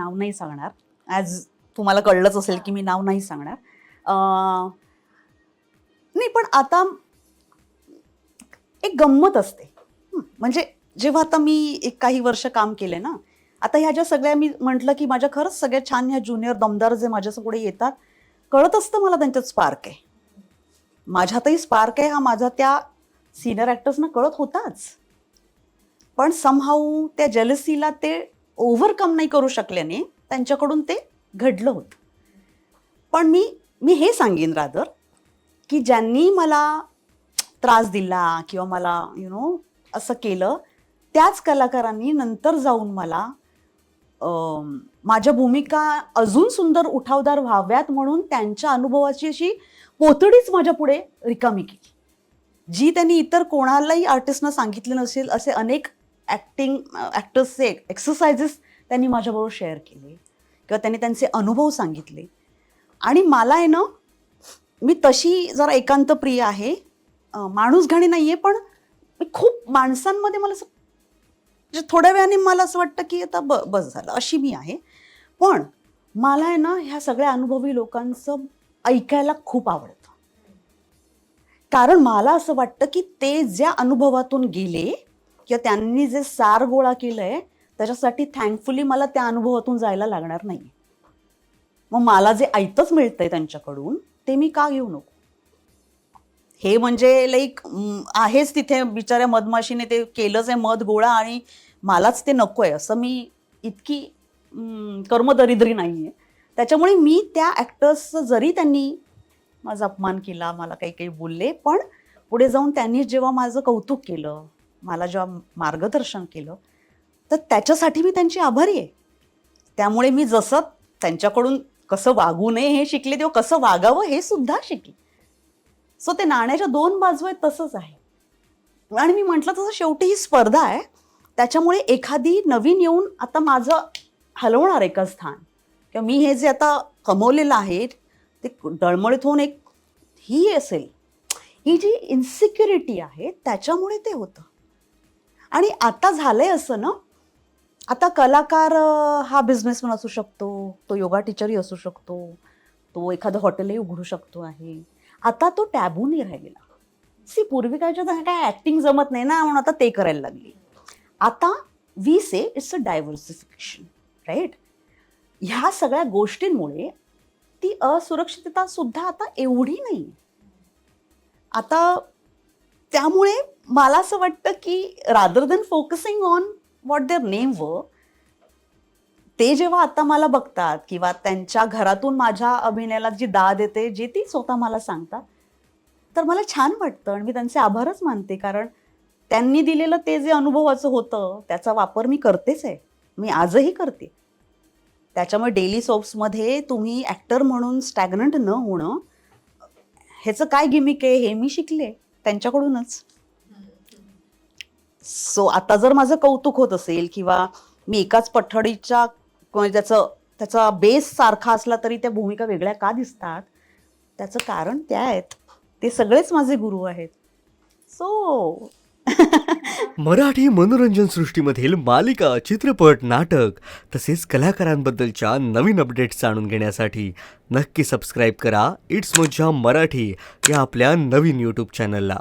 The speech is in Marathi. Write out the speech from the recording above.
नाव नाही सांगणार. ॲज तुम्हाला कळलंच असेल की मी नाव नाही सांगणार. नाही पण आता एक गंमत असते. म्हणजे जेव्हा आता मी एक काही वर्ष काम केले ना आता ह्या ज्या सगळ्या मी म्हटलं की माझ्या खरंच सगळ्या छान ह्या ज्युनियर दमदार जे माझ्या पुढे येतात कळत असतं मला त्यांच्यात स्पार्क आहे. माझ्यातही स्पार्क आहे हा माझा त्या सिनियर ॲक्टर्सना कळत होताच. पण समहाऊ त्या जेलसीला ते ओव्हरकम नाही करू शकल्याने त्यांच्याकडून ते घडलं होतं. पण मी मी हे सांगेन रादर की ज्यांनी मला त्रास दिला किंवा मला यु नो असं केलं त्याच कलाकारांनी नंतर जाऊन मला माझ्या भूमिका अजून सुंदर उठावदार व्हाव्यात म्हणून त्यांच्या अनुभवाची अशी पोतडीच माझ्या पुढे रिकामी केली. जी त्यांनी इतर कोणालाही आर्टिस्टना सांगितले नसेल असे अनेक ॲक्टिंग ॲक्टर्सचे एक्सरसाइजेस त्यांनी माझ्याबरोबर शेअर केले. किंवा त्यांनी त्यांचे अनुभव सांगितले. आणि मला आहे ना मी तशी जरा एकांत प्रिय आहे. माणूस घाणी नाही आहे पण मी खूप माणसांमध्ये मला असं म्हणजे थोड्या वेळाने मला असं वाटतं की आता ब बस झालं. अशी मी आहे. पण मला आहे ना ह्या सगळ्या अनुभवी लोकांचं ऐकायला खूप आवडतं. कारण मला असं वाटतं की ते ज्या अनुभवातून गेले किंवा त्यांनी जे सार गोळा केलंय त्याच्यासाठी थँकफुली मला त्या अनुभवातून जायला लागणार नाही मग मला जे ऐतच मिळतंय त्यांच्याकडून ते मी का घेऊ नको? हे म्हणजे लाईक आहेच तिथे बिचाऱ्या मधमाशीने ते केलंच आहे मध गोळा आणि मलाच ते नको आहे असं मी इतकी कर्मदरिद्री नाही आहे त्याच्यामुळे मी त्या ॲक्टर्सचं जरी त्यांनी माझा अपमान केला मला काही काही बोलले पण पुढे जाऊन त्यांनी जेव्हा माझं कौतुक केलं मला जेव्हा मार्गदर्शन केलं तर त्याच्यासाठी मी त्यांची आभारी आहे. त्यामुळे मी जसं त्यांच्याकडून कसं वागू नये हे शिकले तेव्हा कसं वागावं हे सुद्धा शिकले. सो ते नाण्याच्या दोन बाजू आहेत तसंच आहे. आणि मी म्हटलं तसं शेवटी ही स्पर्धा आहे. त्याच्यामुळे एखादी नवीन येऊन आता माझं हलवणार एका स्थान. किंवा मी हे जे आता कमवलेलं आहे ते डळमळीत होऊन एक ही असेल. ही जी इन्सिक्युरिटी आहे त्याच्यामुळे ते होतं. आणि आता झालंय असं ना? आता कलाकार हा बिझनेसमॅन असू शकतो तो योगा टीचरही असू शकतो तो एखादं हॉटेलही उघडू शकतो आहे. आता तो टॅबूनही राहिलेला. सी पूर्वी कायच्या तर काय ॲक्टिंग जमत नाही ना म्हणून आता ते करायला लागली. आता we say it's a diversification right ह्या सगळ्या गोष्टींमुळे ती असुरक्षितता सुद्धा आता एवढी नाही. आता त्यामुळे मला असं वाटतं की rather than focusing on what their name व ते जेव्हा आता मला बघतात किंवा त्यांच्या घरातून माझ्या अभिनयाला जी दाद येते जे ती स्वतः मला सांगतात तर मला छान वाटतं आणि मी त्यांचे आभारच मानते कारण त्यांनी दिलेलं ते जे अनुभवाचं होतं त्याचा वापर मी करतेच आहे. मी आजही करते. त्याच्यामुळे डेली सोप्समध्ये तुम्ही ॲक्टर म्हणून स्टॅग्नंट न होणं ह्याचं काय गिमिक आहे हे मी शिकले त्यांच्याकडूनच. सो आता जर माझं कौतुक होत असेल किंवा मी एकाच पठडीच्या म्हणजे त्याचं त्याचा बेस सारखा असला तरी त्या भूमिका वेगळ्या का दिसतात? त्याचं कारण त्या आहेत. ते सगळेच माझे गुरु आहेत. सो मराठी मनोरंजन सृष्टीमधील मालिका चित्रपट नाटक तसेच कलाकारांबद्दलच्या नवीन अपडेट्स जाणून घेण्यासाठी नक्की सबस्क्राईब करा. इट्स मज्जा मराठी या आपल्या नवीन यूट्यूब चॅनलला